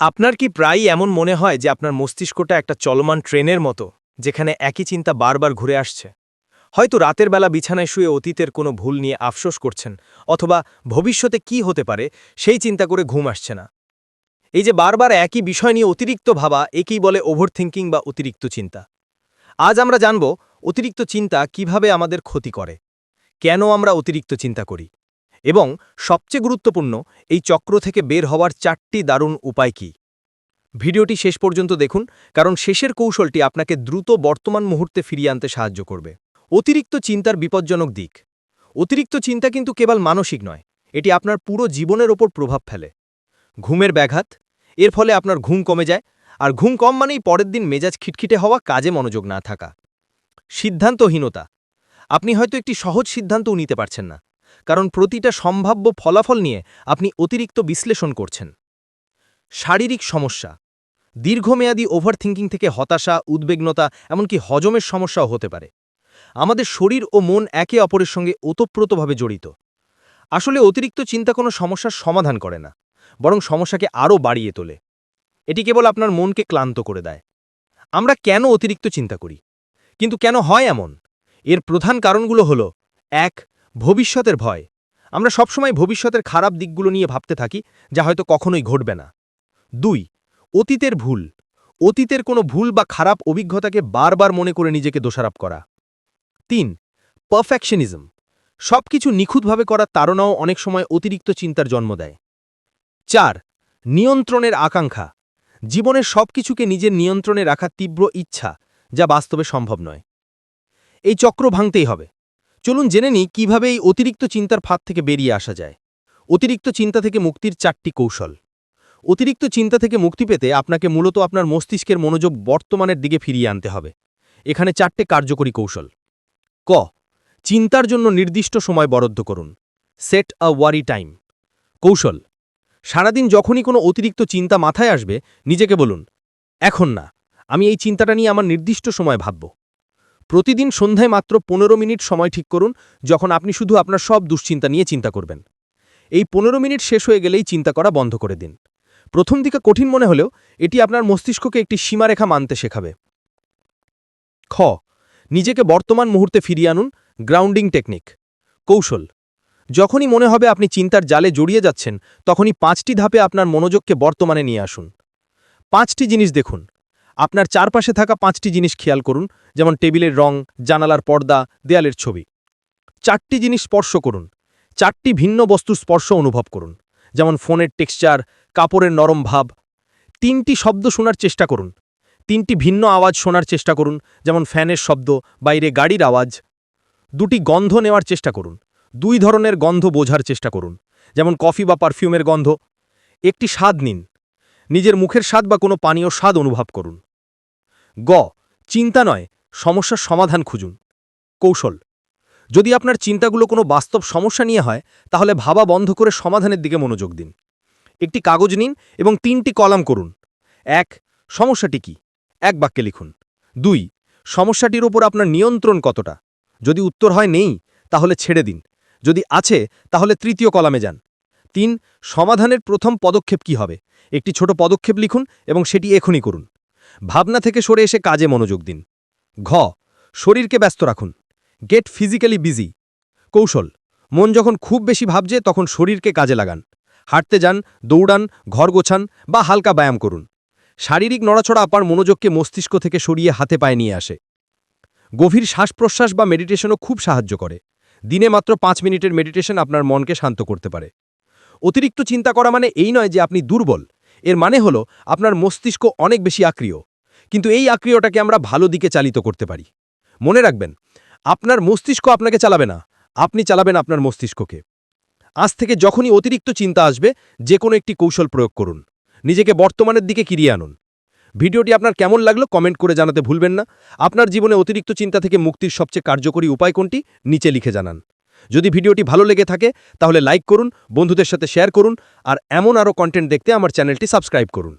আপনার কি প্রায়ই এমন মনে হয় যে আপনার মস্তিষ্কটা একটা চলমান ট্রেনের মতো, যেখানে একই চিন্তা বারবার ঘুরে আসছে? হয়তো রাতের বেলা বিছানায় শুয়ে অতীতের কোনো ভুল নিয়ে আফসোস করছেন, অথবা ভবিষ্যতে কি হতে পারে সেই চিন্তা করে ঘুম আসছে না। এই যে বারবার একই বিষয় নিয়ে অতিরিক্ত ভাবা, একেই বলে ওভারথিঙ্কিং বা অতিরিক্ত চিন্তা। আজ আমরা জানব অতিরিক্ত চিন্তা কীভাবে আমাদের ক্ষতি করে? কেন আমরা অতিরিক্ত চিন্তা করি? এবং সবচেয়ে গুরুত্বপূর্ণ, এই চক্র থেকে বের হওয়ার চারটি দারুণ উপায় কি? ভিডিওটি শেষ পর্যন্ত দেখুন, কারণ শেষের কৌশলটি আপনাকে দ্রুত বর্তমান মুহূর্তে ফিরিয়ে আনতে সাহায্য করবে। অতিরিক্ত চিন্তার বিপজ্জনক দিক। অতিরিক্ত চিন্তা কিন্তু কেবল মানসিক নয়, এটি আপনার পুরো জীবনের ওপর প্রভাব ফেলে। ঘুমের ব্যাঘাত, এর ফলে আপনার ঘুম কমে যায়, আর ঘুম কম মানেই পরের দিন মেজাজ খিটখিটে হওয়া, কাজে মনোযোগ না থাকা। সিদ্ধান্তহীনতা। আপনি হয়তো একটি সহজ সিদ্ধান্তও নিতে পারছেন না। কারণ প্রতিটা সম্ভাব্য ফলাফল নিয়ে আপনি অতিরিক্ত বিশ্লেষণ করছেন। শারীরিক সমস্যা, দীর্ঘমেয়াদী ওভারথিঙ্কিং থেকে হতাশা, উদ্বেগনতা, এমনকি হজমের সমস্যাও হতে পারে। আমাদের শরীর ও মন একে অপরের সঙ্গে ওতপ্রোতভাবে জড়িত। আসলে অতিরিক্ত চিন্তা কোনো সমস্যার সমাধান করে না, বরং সমস্যাকে আরও বাড়িয়ে তোলে। এটি কেবল আপনার মনকে ক্লান্ত করে দেয়। আমরা কেন অতিরিক্ত চিন্তা করি? কিন্তু কেন হয় এমন? এর প্রধান কারণগুলো হল, এক ভবিষ্যতের ভয়। আমরা সবসময় ভবিষ্যতের খারাপ দিকগুলো নিয়ে ভাবতে থাকি, যা হয়তো কখনোই ঘটবে না। দুই, অতীতের ভুল। অতীতের কোনো ভুল বা খারাপ অভিজ্ঞতাকে বারবার মনে করে নিজেকে দোষারোপ করা। তিন পারফেকশনিজম সব কিছু নিখুঁতভাবে করার তাড়নাও অনেক সময় অতিরিক্ত চিন্তার জন্ম দেয়। চার, নিয়ন্ত্রণের আকাঙ্ক্ষা। জীবনের সব কিছুকে নিজের নিয়ন্ত্রণে রাখার তীব্র ইচ্ছা, যা বাস্তবে সম্ভব নয়। এই চক্র ভাঙতেই হবে। চলুন জেনে নিই কীভাবে এই অতিরিক্ত চিন্তার ফাঁদ থেকে বেরিয়ে আসা যায়। অতিরিক্ত চিন্তা থেকে মুক্তির চারটি কৌশল। অতিরিক্ত চিন্তা থেকে মুক্তি পেতে আপনাকে মূলত আপনার মস্তিষ্কের মনোযোগ বর্তমানের দিকে ফিরিয়ে আনতে হবে। এখানে চারটে কার্যকরী কৌশল। ক। চিন্তার জন্য নির্দিষ্ট সময় বরাদ্দ করুন। Set a worry time. কৌশল। সারাদিন যখনই কোনো অতিরিক্ত চিন্তা মাথায় আসবে, নিজেকে বলুন, এখন না, আমি এই চিন্তাটা নিয়ে আমার নির্দিষ্ট সময় ভাবব। প্রতিদিন সন্ধ্যায় মাত্র পনেরো মিনিট সময় ঠিক করুন, যখন আপনি শুধু আপনার সব দুশ্চিন্তা নিয়ে চিন্তা করবেন। এই পনেরো মিনিট শেষ হয়ে গেলেই চিন্তা করা বন্ধ করে দিন। প্রথম দিকে কঠিন মনে হলেও এটি আপনার মস্তিষ্ককে একটি সীমারেখা মানতে শেখাবে। খ। নিজেকে বর্তমান মুহূর্তে ফিরিয়ে আনুন গ্রাউন্ডিং টেকনিক কৌশল। যখনই মনে হবে আপনি চিন্তার জালে জড়িয়ে যাচ্ছেন, তখনই পাঁচটি ধাপে আপনার মনোযোগকে বর্তমানে নিয়ে আসুন। পাঁচটি জিনিস দেখুন। আপনার চারপাশে থাকা পাঁচটি জিনিস খেয়াল করুন, যেমন টেবিলের রং, জানালার পর্দা, দেয়ালের ছবি। চারটি জিনিস স্পর্শ করুন। চারটি ভিন্ন বস্তুর স্পর্শ অনুভব করুন, যেমন ফোনের টেক্সচার, কাপড়ের নরম ভাব। তিনটি শব্দ শোনার চেষ্টা করুন। তিনটি ভিন্ন আওয়াজ শোনার চেষ্টা করুন, যেমন ফ্যানের শব্দ, বাইরে গাড়ির আওয়াজ। দুটি গন্ধ নেওয়ার চেষ্টা করুন। দুই ধরনের গন্ধ বোঝার চেষ্টা করুন, যেমন কফি বা পারফিউমের গন্ধ। একটি স্বাদ নিন। নিজের মুখের স্বাদ বা কোনো পানীয় স্বাদ অনুভব করুন। গ, চিন্তা নয়, সমস্যার সমাধান খুঁজুন। কৌশল, যদি আপনার চিন্তাগুলো কোনো বাস্তব সমস্যা নিয়ে হয়, তাহলে ভাবা বন্ধ করে সমাধানের দিকে মনোযোগ দিন। একটি কাগজ নিন এবং তিনটি কলাম করুন। এক, সমস্যাটি কি? এক বাক্যে লিখুন। দুই, সমস্যাটির ওপর আপনার নিয়ন্ত্রণ কতটা? যদি উত্তর হয় নেই, তাহলে ছেড়ে দিন। যদি আছে, তাহলে তৃতীয় কলামে যান। তিন, সমাধানের প্রথম পদক্ষেপ কি হবে? একটি ছোট পদক্ষেপ লিখুন এবং সেটি এখনই করুন। ভাবনা থেকে সরে এসে কাজে মনোযোগ দিন। ঘ, শরীরকে ব্যস্ত রাখুন। গেট ফিজিক্যালি বিজি কৌশল, মন যখন খুব বেশি ভাবছে তখন শরীরকে কাজে লাগান। হাঁটতে যান, দৌড়ান, ঘর গোছান বা হালকা ব্যায়াম করুন। শারীরিক নড়াচড়া আপনার মনোযোগকে মস্তিষ্ক থেকে সরিয়ে হাতে পায়ে নিয়ে আসে। গভীর শ্বাস প্রশ্বাস বা মেডিটেশনও খুব সাহায্য করে। দিনে মাত্র পাঁচ মিনিটের মেডিটেশন আপনার মনকে শান্ত করতে পারে। অতিরিক্ত চিন্তা করা মানে এই নয় যে আপনি দুর্বল। এর মানে হলো আপনার মস্তিষ্ক অনেক বেশি আক্রিয়। কিন্তু এই আক্রিয়টাকে আমরা ভালো দিকে চালিত করতে পারি। মনে রাখবেন, আপনার মস্তিষ্ক আপনাকে চালাবে না, আপনি চালাবেন আপনার মস্তিষ্ককে। আজ থেকে যখনই অতিরিক্ত চিন্তা আসবে যে কোনো একটি কৌশল প্রয়োগ করুন। নিজেকে বর্তমানের দিকে কিরিয়ে আনুন। ভিডিওটি আপনার কেমন লাগল কমেন্ট করে জানাতে ভুলবেন না। আপনার জীবনে অতিরিক্ত চিন্তা থেকে মুক্তির সবচেয়ে কার্যকরী উপায় কোনটি? নিচে লিখে জানান। যদি ভিডিওটি ভালো লেগে থাকে, তাহলে লাইক করুন, বন্ধুদের সাথে শেয়ার করুন, আর এমন আরও কন্টেন্ট দেখতে আমার চ্যানেলটি সাবস্ক্রাইব করুন।